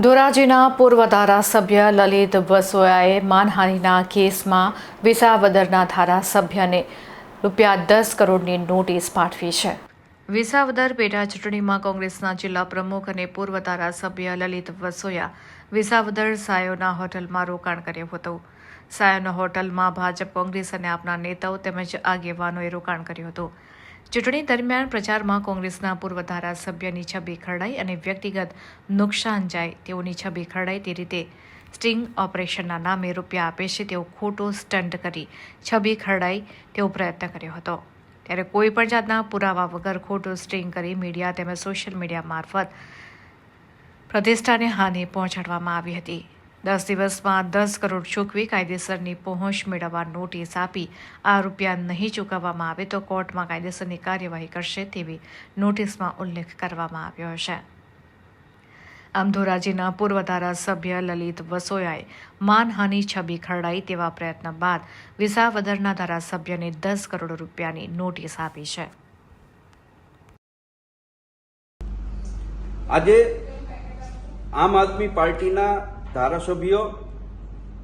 ધોરાજીના પૂર્વ ધારાસભ્ય લલિત વસોયાએ માનહાનિના કેસમાં વિસાવદરના ધારાસભ્યને રૂપિયા દસ કરોડની નોટિસ પાઠવી છે. વિસાવદર પેટા ચૂંટણીમાં કોંગ્રેસના જિલ્લા પ્રમુખ અને પૂર્વ ધારાસભ્ય લલિત વસોયા વિસાવદર સાયોના હોટલમાં રોકાણ કર્યું હતું. સાયોના હોટલમાં ભાજપ, કોંગ્રેસ અને આપના નેતાઓ તેમજ આગેવાનોએ રોકાણ કર્યું હતું. ચૂંટણી દરમિયાન પ્રચારમાં કોંગ્રેસના પૂર્વ ધારાસભ્યની છબી ખરડાઈ અને વ્યક્તિગત નુકસાન જાય તેઓની છબી ખરડાઈ તે રીતે સ્ટિંગ ઓપરેશનના નામે રૂપિયા આપે છે. તેઓ ખોટો સ્ટન્ટ કરી છબી ખરડાઈ તેવો પ્રયત્ન કર્યો હતો. ત્યારે કોઈ પણ જાતના પુરાવા વગર ખોટું સ્ટિંગ કરી મીડિયા તેમજ સોશિયલ મીડિયા મારફત પ્રતિષ્ઠાને હાનિ પહોંચાડવામાં આવી હતી. દસ દિવસમાં દસ કરોડ ચૂકવી કાયદેસરની પહોંચ મેળવવા નોટિસ આપી. આ રૂપિયા નહીં ચૂકવવામાં આવે તો કોર્ટમાં કાયદેસરની કાર્યવાહી કરશે તેવી નોટિસમાં ઉલ્લેખ કરવામાં આવ્યો છે. આમ ધોરાજીના પૂર્વ ધારાસભ્ય લલિત વસોયાએ માનહાનિ છબી ખરડાઈ તેવા પ્રયત્ન બાદ વિસાવદરના ધારાસભ્યને દસ કરોડ રૂપિયાની નોટિસ આપી છે. આજે આમ આદમી પાર્ટીના ધારાસભ્ય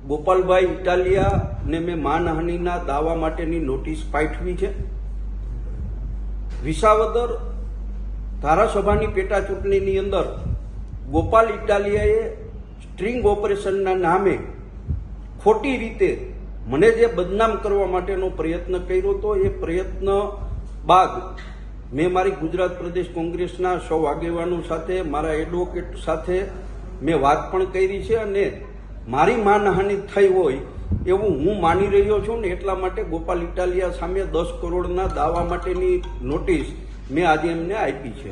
ગોપાલભાઈ ઇટાલિયાને મેં માનહાનિના દાવા માટેની નોટિસ પાઠવી છે. વિસાવદર ધારાસભાની પેટા ચૂંટણીની અંદર ગોપાલ ઇટાલિયાએ સ્ટ્રિંગ ઓપરેશનના નામે ખોટી રીતે મને જે બદનામ કરવા માટેનો પ્રયત્ન કર્યો હતો એ પ્રયત્ન બાદ મેં મારી ગુજરાત પ્રદેશ કોંગ્રેસના સૌ આગેવાનો સાથે, મારા એડવોકેટ સાથે મેં વાત પણ કરી છે અને મારી માનહાનિ થઈ હોય એવું હું માની રહ્યો છું ને એટલા માટે ગોપાલ ઇટાલિયા સામે દસ કરોડના દાવા માટેની નોટિસ મેં આજે એમને આપી છે.